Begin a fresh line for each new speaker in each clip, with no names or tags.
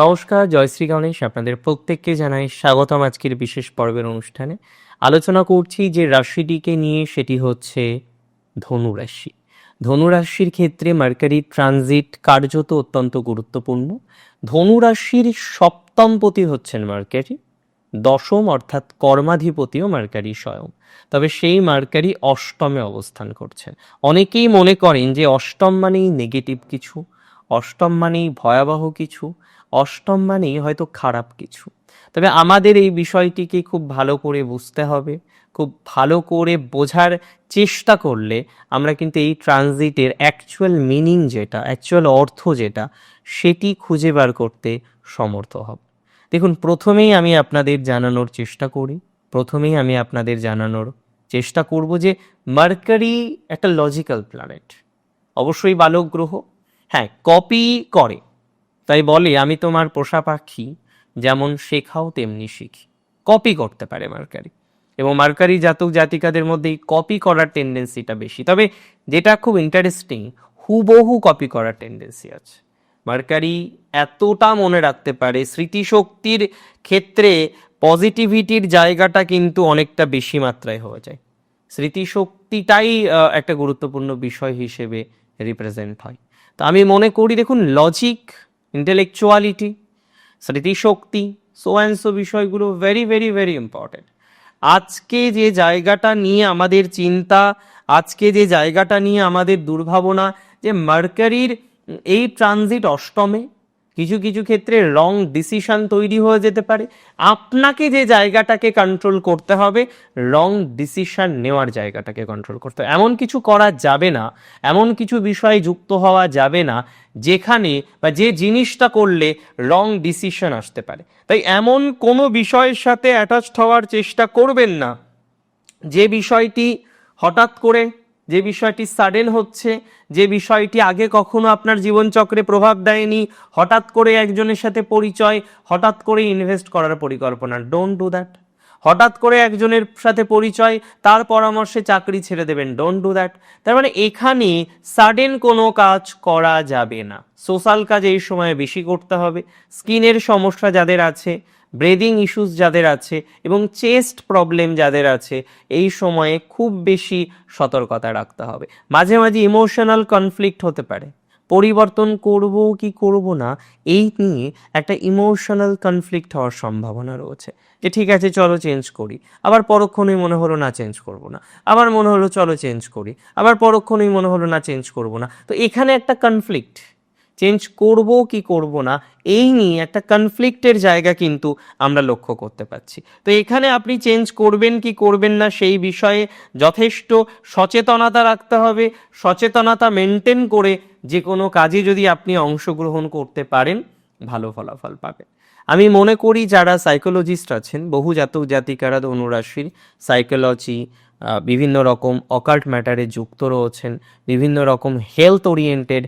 নমস্কার জয়শ্রী গণেশ। আপনাদের প্রত্যেককে জানাই স্বাগতম আজকের বিশেষ পর্বের অনুষ্ঠানে। আলোচনা করছি যে রাশিটিকে নিয়ে, সেটি হচ্ছে ধনু রাশি। ধনু রাশির ক্ষেত্রে মার্কারি ট্রানজিট কার্যত অত্যন্ত গুরুত্বপূর্ণ। ধনু রাশির সপ্তমপতি হচ্ছেন মার্কারি, দশম অর্থাৎ কর্মাধিপতিও মার্কারি স্বয়ং। তবে সেই মার্কারি অষ্টমে অবস্থান করছেন। অনেকেই মনে করেন যে অষ্টম মানেই নেগেটিভ কিছু, অষ্টম মানেই ভয়াবহ কিছু অষ্টম মানেই হয়তো খারাপ কিছু। তবে আমাদের এই বিষয়টিকে খুব ভালো করে বুঝতে হবে, খুব ভালো করে বোঝার চেষ্টা করলে আমরা কিন্তু এই ট্রানজিটের অ্যাকচুয়াল মিনিং যেটা অ্যাকচুয়াল অর্থ যেটা, সেটি খুঁজে বার করতে সমর্থ হব। দেখুন, প্রথমেই আমি আপনাদের জানানোর চেষ্টা করি, প্রথমেই আমি আপনাদের জানানোর চেষ্টা করব যে মার্কারি একটা লজিক্যাল প্ল্যানেট অবশ্যই বালক গ্রহ হ্যাঁ কপি করে। তাই বলে, আমি তোমার পোষা পাখি, যেমন শেখাও তেমনি শিখি। কপি করতে পারে মার্কারি। এবং মার্কারি জাতক জাতিকাদের মধ্যে কপি করার টেন্ডেন্সিটা বেশি। তবে যেটা খুব ইন্টারেস্টিং হুবহু কপি করার টেন্ডেন্সি আছে। মার্কারি এতটা মনে রাখতে পারে, স্মৃতিশক্তির ক্ষেত্রে পজিটিভিটির জায়গাটা কিন্তু অনেকটা বেশি মাত্রায় হয়ে যায়। স্মৃতিশক্তিটাই একটা গুরুত্বপূর্ণ বিষয় হিসেবে রিপ্রেজেন্ট হয়। তো আমি মনে করি, দেখুন লজিক ইন্টেলেকচুয়ালিটি স্মৃতিশক্তি সো অ্যান্ড সো বিষয়গুলো ভেরি ভেরি ভেরি ইম্পর্টেন্ট আজকে যে জায়গাটা নিয়ে আমাদের চিন্তা, আজকে যে জায়গাটা নিয়ে আমাদের দুর্ভাবনা, যে মার্কারির এই ট্রানজিট অষ্টমে কিছু কিছু ক্ষেত্রে রং ডিসিশন তৈরি হয়ে যেতে পারে। আপনাকে যে জায়গাটাকে কন্ট্রোল করতে হবে রং ডিসিশন নেওয়ার জায়গাটাকে কন্ট্রোল করতে হবে। এমন কিছু করা যাবে না, এমন কিছু বিষয়ে যুক্ত হওয়া যাবে না, যেখানে বা যে জিনিসটা করলে রং ডিসিশন আসতে পারে। তাই এমন কোনো বিষয়ের সাথে অ্যাটাচড হওয়ার চেষ্টা করবেন না। যে বিষয়টি হঠাৎ করে যে বিষয়টি সাডেন হচ্ছে, যে বিষয়টি আগে কখনো আপনার জীবনচক্রে প্রভাব দেয়নি, হঠাৎ করে একজনের সাথে পরিচয়, হঠাৎ করে ইনভেস্ট করার পরিকল্পনা ডোন্ট ডু দ্যাট হঠাৎ করে একজনের সাথে পরিচয়, তার পরামর্শে চাকরি ছেড়ে দেবেন ডোন্ট ডু দ্যাট তার মানে এখানে সাডেন কোনো কাজ করা যাবে না। সোশ্যাল কাজ এই সময়ে বেশি করতে হবে। স্কিনের সমস্যা যাদের আছে ব্রেদিং ইস্যুস যাদের আছে এবং চেস্ট প্রবলেম যাদের আছে, এই সময়ে খুব বেশি সতর্কতা রাখতে হবে। মাঝে মাঝে ইমোশনাল কনফ্লিক্ট হতে পারে। পরিবর্তন করব কি করব না, এই নিয়ে একটা ইমোশনাল কনফ্লিক্ট হওয়ার সম্ভাবনা রয়েছে। যে ঠিক আছে, চলো চেঞ্জ করি। আবার পরক্ষণেই মনে হলো না চেঞ্জ করব না। আবার মনে হলো, চলো চেঞ্জ করি। আবার পরক্ষণেই মনে হলো না চেঞ্জ করব না। তো এখানে একটা কনফ্লিক্ট চেঞ্জ করব কি করব না, এই নিয়ে একটা কনফ্লিক্টের জায়গা কিন্তু আমরা লক্ষ্য করতে পারছি। তো এখানে আপনি চেঞ্জ করবেন কি করবেন না সেই বিষয়ে যথেষ্ট সচেতনতা রাখতে হবে, সচেতনতা মেনটেন করে যে কোনো কাজে যদি আপনি অংশগ্রহণ করতে পারেন, ভালো ফলাফল পাবেন। আমি মনে করি যারা সাইকোলজিস্ট আছেন বহু জাতক জাতিকারা, ধনুরাশির সাইকোলজি বিভিন্ন রকম অকাল্ট ম্যাটারে যুক্ত রয়েছেন, বিভিন্ন রকম হেলথ ওরিয়েন্টেড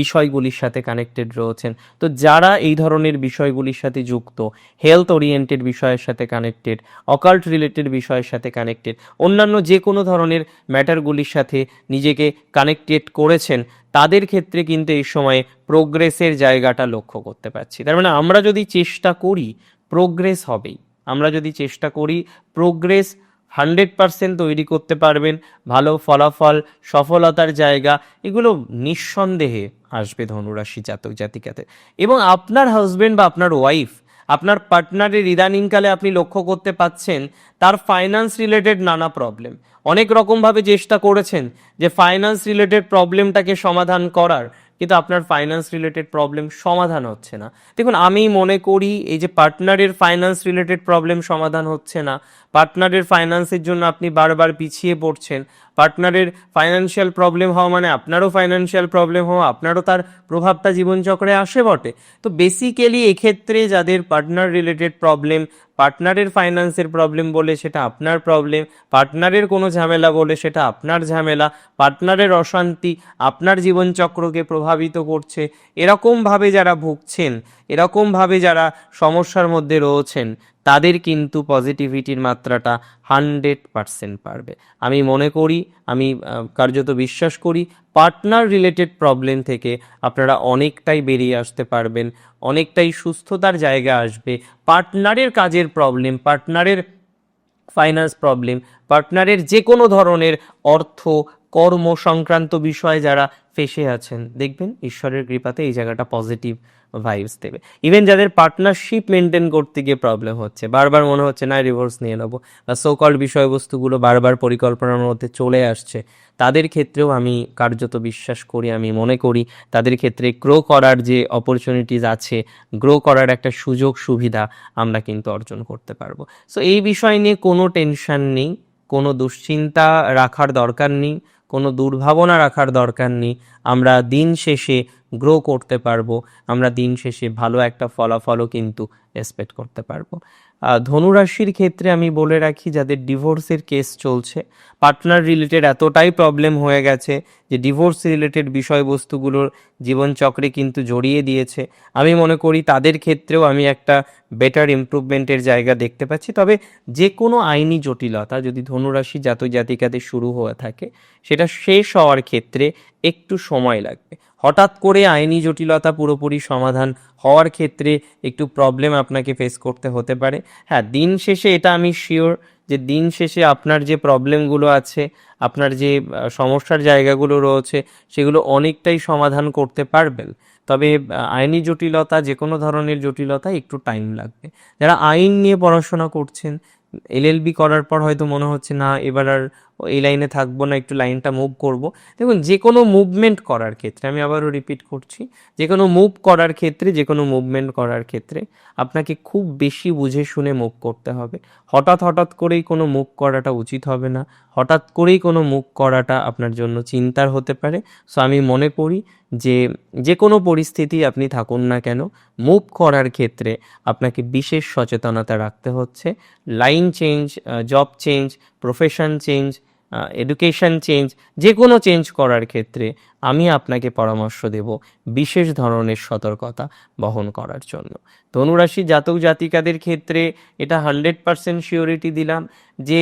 বিষয়গুলির সাথে কানেক্টেড রয়েছেন। তো যারা এই ধরনের বিষয়গুলির সাথে যুক্ত হেলথ ওরিয়েন্টেড বিষয়ের সাথে কানেক্টেড অকাল্ট রিলেটেড বিষয়ের সাথে কানেক্টেড অন্যান্য যে কোনো ধরনের ম্যাটারগুলির সাথে নিজেকে কানেক্টেড করেছেন, তাদের ক্ষেত্রে কিন্তু এই সময়ে প্রোগ্রেসের জায়গাটা লক্ষ্য করতে পারছি। তার মানে আমরা যদি চেষ্টা করি প্রোগ্রেস হবেই। আমরা যদি চেষ্টা করি প্রোগ্রেস হান্ড্রেড পার্সেন্ট তৈরি করতে পারবেন। ভালো ফলাফল, সফলতার জায়গা, এগুলো নিঃসন্দেহে আসবে ধনুরাশি জাতক জাতিকাতে। এবং আপনার হাজবেন্ড বা আপনার ওয়াইফ আপনার পার্টনারের ইদানিংকালে আপনি লক্ষ্য করতে পাচ্ছেন, তার ফাইন্যান্স রিলেটেড নানা প্রবলেম অনেক রকমভাবে চেষ্টা করেছেন যে ফাইন্যান্স রিলেটেড প্রবলেমটাকে সমাধান করার। কিন্তু আপনার ফাইন্যান্স রিলেটেড প্রবলেম সমাধান হচ্ছে না। দেখুন, আমি মনে করি এই যে পার্টনারের ফাইন্যান্স রিলেটেড প্রবলেম সমাধান হচ্ছে না। পার্টনারের ফাইন্যান্সের জন্য আপনি বারবার পিছিয়ে পড়ছেন। পার্টনারের ফাইন্যান্সিয়াল প্রবলেম হওয়া মানে আপনারও ফাইন্যান্সিয়াল প্রবলেম হওয়া, আপনারও তার প্রভাবটা জীবনচক্রে আসে বটে। তো বেসিক্যালি এক্ষেত্রে যাদের পার্টনার রিলেটেড প্রবলেম পার্টনারের ফাইন্যান্সের প্রবলেম বলে সেটা আপনার প্রবলেম, পার্টনারের কোনো ঝামেলা বলে সেটা আপনার ঝামেলা, পার্টনারের অশান্তি আপনার জীবনচক্রকে প্রভাবিত করছে। এরকমভাবে যারা ভুগছেন, এরকমভাবে যারা সমস্যার মধ্যে রয়েছেন তাদের কিন্তু পজিটিভিটির মাত্রাটা হান্ড্রেড পারসেন্ট পারবে আমি মনে করি, আমি কার্যত বিশ্বাস করি পার্টনার রিলেটেড প্রবলেম থেকে আপনারা অনেকটাই বেরিয়ে আসতে পারবেন, অনেকটাই সুস্থতার জায়গা আসবে। পার্টনারের কাজের প্রবলেম পার্টনারের ফাইন্যান্স প্রবলেম পার্টনারের যে কোনো ধরনের অর্থ কর্ম সংক্রান্ত বিষয়ে যারা ফেসে আছেন, দেখবেন ঈশ্বরের কৃপাতে এই জায়গাটা পজিটিভ ভাইবস দেবে। ইভেন যাদের পার্টনারশিপ মেনটেন করতে গিয়ে প্রবলেম হচ্ছে, বারবার মনে হচ্ছে, না রিভোর্স নিয়ে নেব। বা সোকল বিষয়বস্তুগুলো বারবার পরিকল্পনার মধ্যে চলে আসছে, তাদের ক্ষেত্রেও আমি কার্যত বিশ্বাস করি, আমি মনে করি, তাদের ক্ষেত্রে গ্রো করার যে অপরচুনিটিস আছে গ্রো করার একটা সুযোগ, সুবিধা আমরা কিন্তু অর্জন করতে পারব। সো এই বিষয় নিয়ে কোনো টেনশন নেই, কোনো দুশ্চিন্তা রাখার দরকার নেই কোনো দুর্ভাবনা রাখার দরকার নেই। আমরা দিন শেষে গ্রো করতে পারব। আমরা দিন শেষে ভালো একটা ফলাফলও কিন্তু এক্সপেক্ট করতে পারব। ধনুরাশির ক্ষেত্রে আমি বলে রাখি, যাদের ডিভোর্সের কেস চলছে পার্টনার রিলেটেড এতটাই প্রবলেম হয়ে গেছে যে ডিভোর্স রিলেটেড বিষয়বস্তুগুলোর জীবনচক্রে কিন্তু জড়িয়ে দিয়েছে। আমি মনে করি তাদের ক্ষেত্রেও আমি একটা বেটার ইমপ্রুভমেন্টের জায়গা দেখতে পাচ্ছি। তবে যে কোনো আইনি জটিলতা যদি ধনুরাশি জাতক জাতিকাদের শুরু হয়ে থাকে, সেটা শেষ হওয়ার ক্ষেত্রে একটু সময় লাগবে। হঠাৎ করে আইনি জটিলতা পুরোপুরি সমাধান হওয়ার ক্ষেত্রে একটু প্রবলেম আপনাকে ফেস করতে হতে পারে। হ্যাঁ দিন শেষে এটা আমি শিওর যে দিন শেষে আপনার যে প্রবলেমগুলো আছে, আপনার যে সমস্যার জায়গাগুলো রয়েছে, সেগুলো অনেকটাই সমাধান করতে পারবেন। তবে আইনি জটিলতা যে কোনো ধরনের জটিলতা, একটু টাইম লাগবে। যারা আইন নিয়ে পড়াশোনা করছেন এলএলবি করার পর হয়তো মনে হচ্ছে, না, এবার আর এই লাইনে থাকব না, একটু লাইনটা মুভ করব। দেখুন, যে কোনো মুভমেন্ট করার ক্ষেত্রে, আমি আবারও রিপিট করছি, যে কোনো মুভ করার ক্ষেত্রে, যে কোনো মুভমেন্ট করার ক্ষেত্রে আপনাকে খুব বেশি বুঝে শুনে মুভ করতে হবে। হঠাৎ হঠাৎ করেই কোনো মুভ করাটা উচিত হবে না। হঠাৎ করেই কোনো মুভ করাটা আপনার জন্য চিন্তার হতে পারে। সো আমি মনে করি যে যে কোনো পরিস্থিতি আপনি থাকুন না কেন মুভ করার ক্ষেত্রে আপনাকে বিশেষ সচেতনতা রাখতে হচ্ছে। Line change job change profession change education change যে কোনো চেঞ্জ করার ক্ষেত্রে আমি আপনাকে পরামর্শ দেব বিশেষ ধরনের সতর্কতা বহন করার জন্য। ধনুরাশি জাতক জাতিকাদের ক্ষেত্রে এটা হান্ড্রেড পার্সেন্ট শিওরিটি দিলাম যে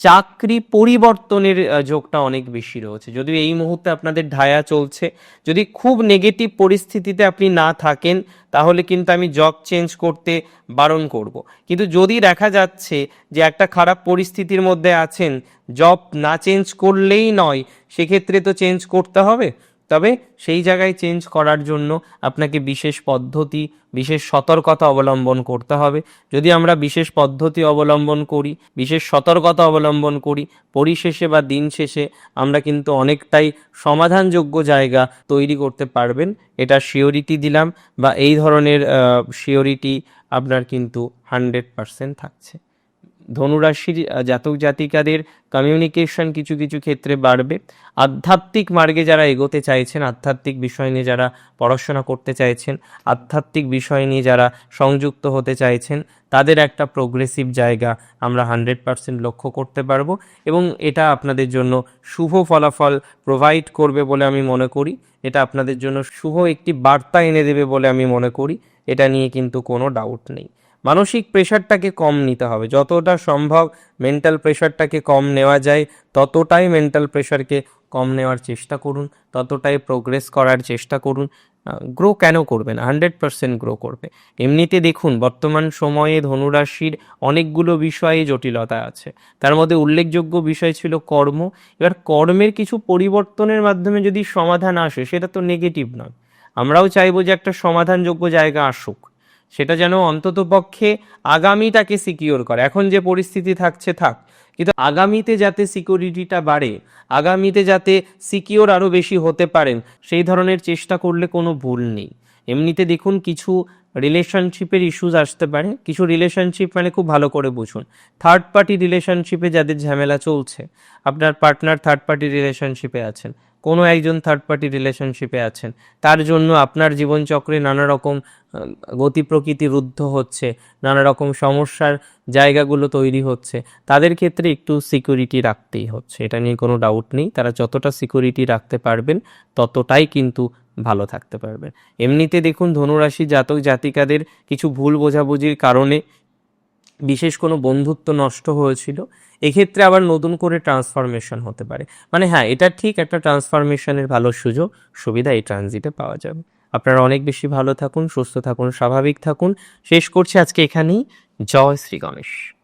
চাকরি পরিবর্তনের যোগটা অনেক বেশি রয়েছে। যদিও এই মুহূর্তে আপনাদের ঢায়া চলছে, যদি খুব নেগেটিভ পরিস্থিতিতে আপনি না থাকেন, তাহলে কিন্তু আমি জব চেঞ্জ করতে বারণ করব। কিন্তু যদি দেখা যাচ্ছে যে একটা খারাপ পরিস্থিতির মধ্যে আছেন জব না চেঞ্জ করলেই নয়, সেক্ষেত্রে তো চেঞ্জ করতে হবে? তবে সেই জায়গায় চেঞ্জ করার জন্য আপনাকে বিশেষ পদ্ধতি, বিশেষ সতর্কতা অবলম্বন করতে হবে। যদি আমরা বিশেষ পদ্ধতি অবলম্বন করি, বিশেষ সতর্কতা অবলম্বন করি, পরিশেষে বা দিন শেষে আমরা কিন্তু অনেকটাই সমাধানযোগ্য জায়গা তৈরি করতে পারবেন। এটা শিওরিটি দিলাম বা এই ধরনের শিওরিটি আপনার কিন্তু হান্ড্রেড পার্সেন্ট থাকছে। ধনুরাশির জাতক জাতিকাদের কমিউনিকেশন কিছু কিছু ক্ষেত্রে বাড়বে। আধ্যাত্মিক মার্গে যারা এগোতে চাইছেন, আধ্যাত্মিক বিষয় নিয়ে যারা পড়াশোনা করতে চাইছেন, আধ্যাত্মিক বিষয় নিয়ে যারা সংযুক্ত হতে চাইছেন, তাদের একটা প্রোগ্রেসিভ জায়গা আমরা হান্ড্রেড পার্সেন্ট লক্ষ্য করতে পারব এবং এটা আপনাদের জন্য শুভ ফলাফল প্রোভাইড করবে বলে আমি মনে করি। এটা আপনাদের জন্য শুভ একটি বার্তা এনে দেবে বলে আমি মনে করি। এটা নিয়ে কিন্তু কোনো ডাউট নেই। মানসিক প্রেশারটাকে কম নিতে হবে। যতটা সম্ভব মেন্টাল প্রেশারটাকে কম নেওয়া যায়, ততটাই মেন্টাল প্রেশারকে কম নেওয়ার চেষ্টা করুন, ততটাই প্রোগ্রেস করার চেষ্টা করুন। গ্রো কেন করবে না? হান্ড্রেড পার্সেন্ট গ্রো করবে। এমনিতে দেখুন, বর্তমান সময়ে ধনুরাশির অনেকগুলো বিষয়ে জটিলতা আছে। তার মধ্যে উল্লেখযোগ্য বিষয় ছিল কর্ম। এবার কর্মের কিছু পরিবর্তনের মাধ্যমে যদি সমাধান আসে, সেটা তো নেগেটিভ নয়। আমরাও চাইব যে একটা সমাধানযোগ্য জায়গা আসুক। সেটা যেন অন্তত পক্ষে আগামীটাকে সিকিওর করে। এখন যে পরিস্থিতি থাকছে, থাক। কিন্তু আগামীতে যাতে সিকিউরিটিটা বাড়ে, আগামীতে যাতে সিকিওর আরও বেশি হতে পারেন, সেই ধরনের চেষ্টা করলে কোনো ভুল নেই। এমনিতে দেখুন, কিছু রিলেশনশিপের ইস্যুস আসতে পারে। কিছু রিলেশনশিপ মানে খুব ভালো করে বুঝুন। থার্ড পার্টি রিলেশনশিপে যাদের ঝামেলা চলছে, আপনার পার্টনার থার্ড পার্টি রিলেশনশিপে আছেন কোনো একজন থার্ড পার্টি রিলেশনশিপে আছেন, তার জন্য আপনার জীবনচক্রে নানা রকম গতি প্রকৃতি রুদ্ধ হচ্ছে, নানা রকম সমস্যার জায়গাগুলো তৈরি হচ্ছে, তাদের ক্ষেত্রে একটু সিকিউরিটি রাখতেই হচ্ছে। এটা নিয়ে কোনো ডাউট নেই, তারা যতটা সিকিউরিটি রাখতে পারবেন, ততটাই কিন্তু ভালো থাকতে পারবেন। এমনিতে দেখুন, ধনুরাশি জাতক জাতিকাদের কিছু ভুল বোঝাবুঝির কারণে বিশেষ কোনো বন্ধুত্ব নষ্ট হয়েছিল, এক্ষেত্রে আবার নতুন করে ট্রান্সফরমেশন হতে পারে। মানে হ্যাঁ এটা ঠিক একটা ট্রান্সফরমেশনের ভালো সুযোগ, সুবিধা এই ট্রানজিটে পাওয়া যাবে। আপনারা অনেক বেশি ভালো থাকুন, সুস্থ থাকুন, স্বাভাবিক থাকুন। শেষ করছি আজকে এখানেই। জয় শ্রী গণেশ।